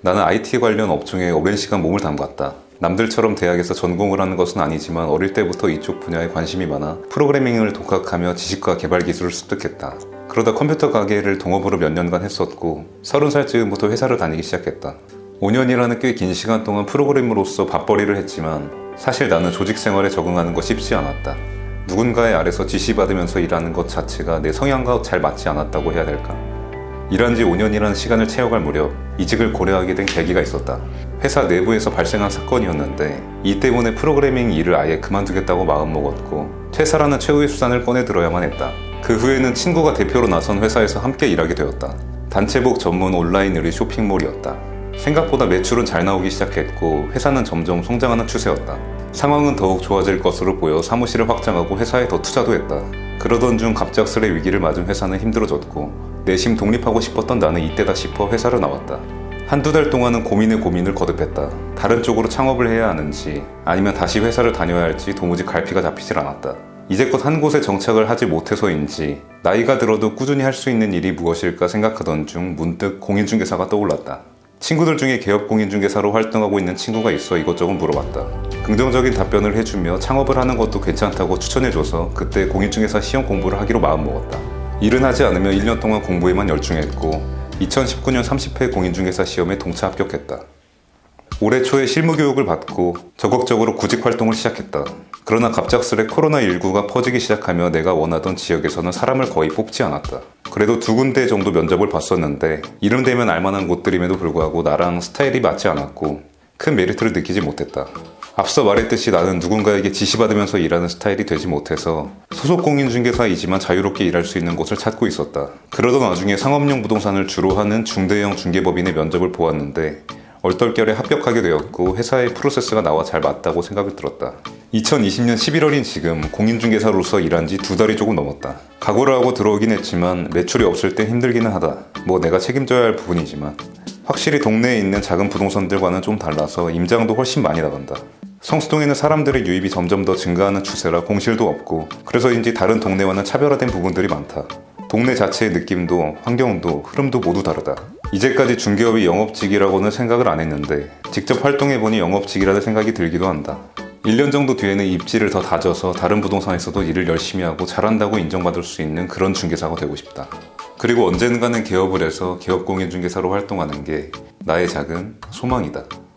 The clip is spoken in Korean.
나는 IT 관련 업종에 오랜 시간 몸을 담갔다. 남들처럼 대학에서 전공을 하는 것은 아니지만 어릴 때부터 이쪽 분야에 관심이 많아 프로그래밍을 독학하며 지식과 개발 기술을 습득했다. 그러다 컴퓨터 가게를 동업으로 몇 년간 했었고 30살 즈음부터 회사를 다니기 시작했다. 5년이라는 꽤 긴 시간 동안 프로그래머로서 밥벌이를 했지만 사실 나는 조직 생활에 적응하는 거 쉽지 않았다. 누군가의 아래서 지시받으면서 일하는 것 자체가 내 성향과 잘 맞지 않았다고 해야 될까? 일한 지 5년이라는 시간을 채워갈 무렵 이직을 고려하게 된 계기가 있었다. 회사 내부에서 발생한 사건이었는데 이 때문에 프로그래밍 일을 아예 그만두겠다고 마음먹었고 퇴사라는 최후의 수단을 꺼내 들어야만 했다. 그 후에는 친구가 대표로 나선 회사에서 함께 일하게 되었다. 단체복 전문 온라인 의류 쇼핑몰이었다. 생각보다 매출은 잘 나오기 시작했고 회사는 점점 성장하는 추세였다. 상황은 더욱 좋아질 것으로 보여 사무실을 확장하고 회사에 더 투자도 했다. 그러던 중 갑작스레 위기를 맞은 회사는 힘들어졌고 내심 독립하고 싶었던 나는 이때다 싶어 회사를 나왔다. 한두 달 동안은 고민에 고민을 거듭했다. 다른 쪽으로 창업을 해야 하는지 아니면 다시 회사를 다녀야 할지 도무지 갈피가 잡히질 않았다. 이제껏 한 곳에 정착을 하지 못해서인지 나이가 들어도 꾸준히 할 수 있는 일이 무엇일까 생각하던 중 문득 공인중개사가 떠올랐다. 친구들 중에 개업 공인중개사로 활동하고 있는 친구가 있어 이것저것 물어봤다. 긍정적인 답변을 해주며 창업을 하는 것도 괜찮다고 추천해줘서 그때 공인중개사 시험 공부를 하기로 마음먹었다. 일은 하지 않으며 1년 동안 공부에만 열중했고 2019년 30회 공인중개사 시험에 동차 합격했다. 올해 초에 실무 교육을 받고 적극적으로 구직 활동을 시작했다. 그러나 갑작스레 코로나19가 퍼지기 시작하며 내가 원하던 지역에서는 사람을 거의 뽑지 않았다. 그래도 두 군데 정도 면접을 봤었는데 이름 되면 알만한 곳들임에도 불구하고 나랑 스타일이 맞지 않았고 큰 메리트를 느끼지 못했다. 앞서 말했듯이 나는 누군가에게 지시받으면서 일하는 스타일이 되지 못해서 소속 공인중개사이지만 자유롭게 일할 수 있는 곳을 찾고 있었다. 그러던 와중에 상업용 부동산을 주로 하는 중대형 중개법인의 면접을 보았는데 얼떨결에 합격하게 되었고 회사의 프로세스가 나와 잘 맞다고 생각이 들었다. 2020년 11월인 지금 공인중개사로서 일한 지 두 달이 조금 넘었다. 각오를 하고 들어오긴 했지만 매출이 없을 땐 힘들기는 하다. 뭐 내가 책임져야 할 부분이지만 확실히 동네에 있는 작은 부동산들과는 좀 달라서 임장도 훨씬 많이 나간다. 성수동에는 사람들의 유입이 점점 더 증가하는 추세라 공실도 없고 그래서인지 다른 동네와는 차별화된 부분들이 많다. 동네 자체의 느낌도 환경도 흐름도 모두 다르다. 이제까지 중개업이 영업직이라고는 생각을 안 했는데 직접 활동해보니 영업직이라는 생각이 들기도 한다. 1년 정도 뒤에는 입지를 더 다져서 다른 부동산에서도 일을 열심히 하고 잘한다고 인정받을 수 있는 그런 중개사가 되고 싶다. 그리고 언젠가는 개업을 해서 개업공인중개사로 활동하는 게 나의 작은 소망이다.